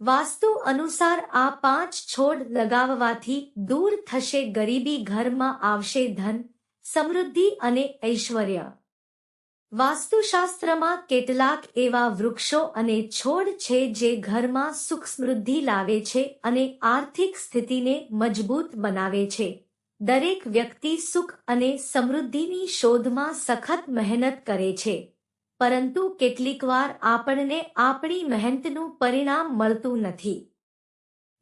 વાસ્તુ અનુસાર આ પાંચ છોડ લગાવવાથી દૂર થશે ગરીબી ઘરમાં આવશે ધન, સમૃદ્ધિ અને ઐશ્વર્ય. વાસ્તુશાસ્ત્રમાં કેટલાક એવા વૃક્ષો અને છોડ છે જે ઘરમાં સુખ સમૃદ્ધિ લાવે છે અને આર્થિક સ્થિતિને મજબૂત બનાવે છે. દરેક વ્યક્તિ સુખ અને સમૃદ્ધિની શોધમાં સખત મહેનત કરે છે. પરંતુ કેટલીકવાર આપણને આપણી મહેનતનું પરિણામ મળતું નથી.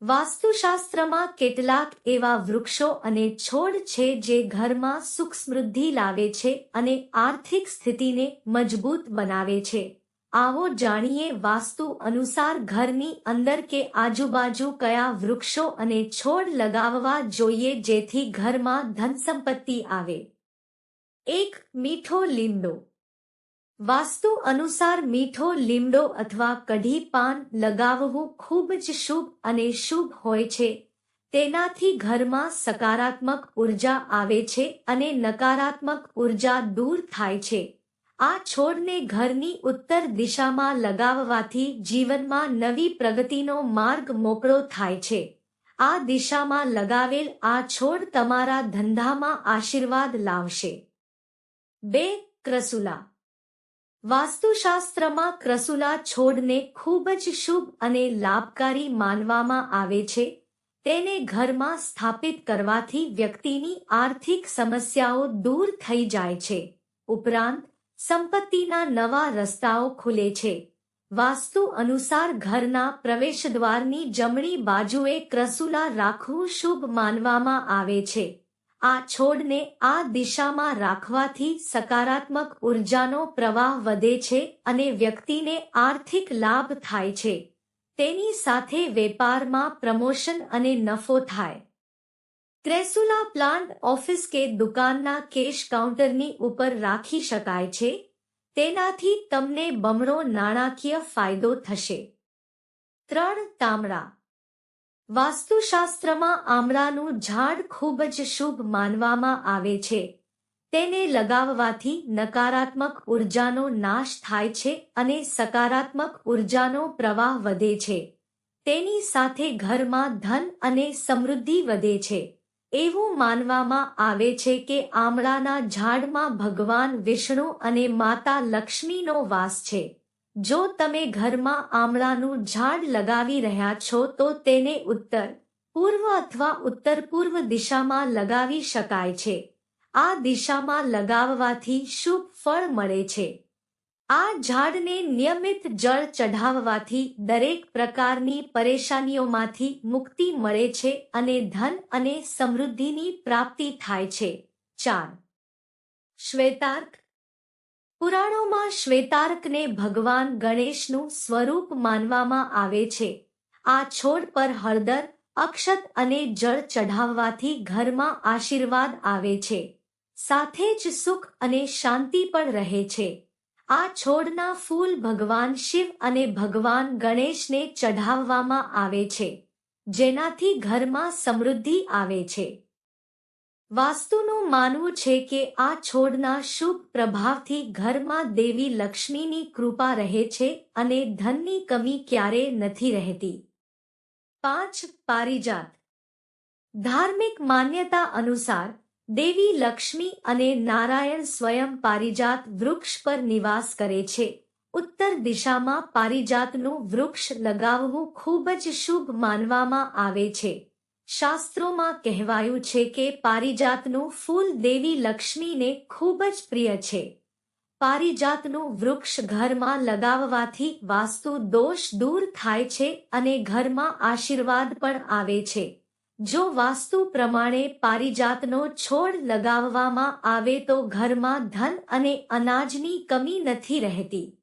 વાસ્તુશાસ્ત્રમાં કેટલાક એવા વૃક્ષો અને છોડ છે જે ઘરમાં સુખ સમૃદ્ધિ લાવે છે અને આર્થિક સ્થિતિને મજબૂત બનાવે છે. આવો જાણીએ વાસ્તુ અનુસાર ઘરની અંદર કે આજુબાજુ કયા વૃક્ષો અને છોડ લગાવવા જોઈએ જેથી ઘરમાં ધન સંપત્તિ આવે. એક મીઠો લીમડો વાસ્તુ અનુસાર મીઠો, લીમડો અથવા કઢી પાન લગાવવું ખૂબ જ શુભ અને શુભ હોય છે. તેનાથી ઘરમાં સકારાત્મક ઊર્જા આવે છે અને નકારાત્મક ઊર્જા દૂર થાય છે. આ છોડને ઘરની ઉત્તર દિશામાં લગાવવાથી જીવનમાં નવી પ્રગતિનો માર્ગ મોકળો થાય છે. આ દિશામાં લગાવેલ આ છોડ તમારા ધંધામાં આશીર્વાદ લાવશે. બે, ક્રસુલા વાસ્તુશાસ્ત્રમાં ક્રસુલા છોડને ખૂબ જ શુભ અને લાભકારી માનવામાં આવે છે. તેને ઘરમાં સ્થાપિત કરવાથી વ્યક્તિની આર્થિક સમસ્યાઓ દૂર થઈ જાય છે. ઉપરાંત, સંપત્તિના નવા રસ્તાઓ ખુલે છે. વાસ્તુ અનુસાર ઘરના પ્રવેશદ્વારની જમણી બાજુએ ક્રસુલા રાખવું શુભ માનવામાં આવે છે. આ છોડને આ દિશામાં રાખવાથી સકારાત્મક ઉર્જાનો પ્રવાહ વધે છે અને વ્યક્તિને આર્થિક લાભ થાય છે. તેની સાથે વેપારમાં પ્રમોશન અને નફો થાય. ક્રેસુલા પ્લાન્ટ ઓફિસ કે દુકાનના કેશ કાઉન્ટરની ઉપર રાખી શકાય છે. તેનાથી તમને બમણો નાણાકીય ફાયદો થશે. ત્રણ તાંબડા વાસ્તુશાસ્ત્રમાં આમળાનું ઝાડ ખૂબ જ શુભ માનવામાં આવે છે. તેને લગાવવાથી નકારાત્મક ઉર્જાનો નાશ થાય છે અને સકારાત્મક ઉર્જાનો પ્રવાહ વધે છે. તેની સાથે ઘરમાં ધન અને સમૃદ્ધિ વધે છે. એવું માનવામાં આવે છે કે આમળાના ઝાડમાં ભગવાન વિષ્ણુ અને માતા લક્ષ્મીનો વાસ છે. જો તમે ઘરમાં આમળાનું ઝાડ લગાવી રહ્યા છો, તો તેને ઉત્તર પૂર્વ અથવા ઉત્તર પૂર્વ દિશામાં લગાવી શકાય છે. આ દિશામાં લગાવવાથી શુભ ફળ મળે છે. આ ઝાડને નિયમિત જળ ચઢાવવાથી દરેક પ્રકારની પરેશાનીઓમાંથી મુક્તિ મળે છે અને ધન અને સમૃદ્ધિની પ્રાપ્તિ થાય છે. ચાર. શ્વેતાર્ક પુરાણોમાં શ્વેતાર્કને ભગવાન ગણેશનું સ્વરૂપ માનવામાં આવે છે. આ છોડ પર હળદર, અક્ષત અને જળ ચઢાવવાથી ઘરમાં આશીર્વાદ આવે છે. સાથે જ સુખ અને શાંતિ પણ રહે છે. આ છોડના ફૂલ ભગવાન શિવ અને ભગવાન ગણેશને ચઢાવવામાં આવે છે, જેનાથી ઘરમાં સમૃદ્ધિ આવે છે. વાસ્તુનું માનવું છે કે આ છોડના શુભ પ્રભાવથી ઘરમાં દેવી લક્ષ્મીની કૃપા રહે છે અને ધનની કમી ક્યારે નથી રહેતી. પાંચ, પારિજાત. ધાર્મિક માન્યતા અનુસાર, દેવી લક્ષ્મી અને નારાયણ સ્વયં પારિજાત વૃક્ષ પર નિવાસ કરે છે. ઉત્તર દિશામાં પારિજાતનું વૃક્ષ લગાવવું ખૂબ જ શુભ માનવામાં આવે છે. શાસ્ત્રોમાં કહેવાયું છે કે પારિજાતનું ફૂલ દેવી લક્ષ્મીને ખૂબ જ પ્રિય છે. પારિજાતનું વૃક્ષ ઘરમાં લગાવવાથી વાસ્તુ દોષ દૂર થાય છે અને ઘરમાં આશીર્વાદ પણ આવે છે. જો વાસ્તુ પ્રમાણે પારિજાતનો છોડ લગાવવામાં આવે તો ઘરમાં ધન અને અનાજની કમી નથી રહેતી.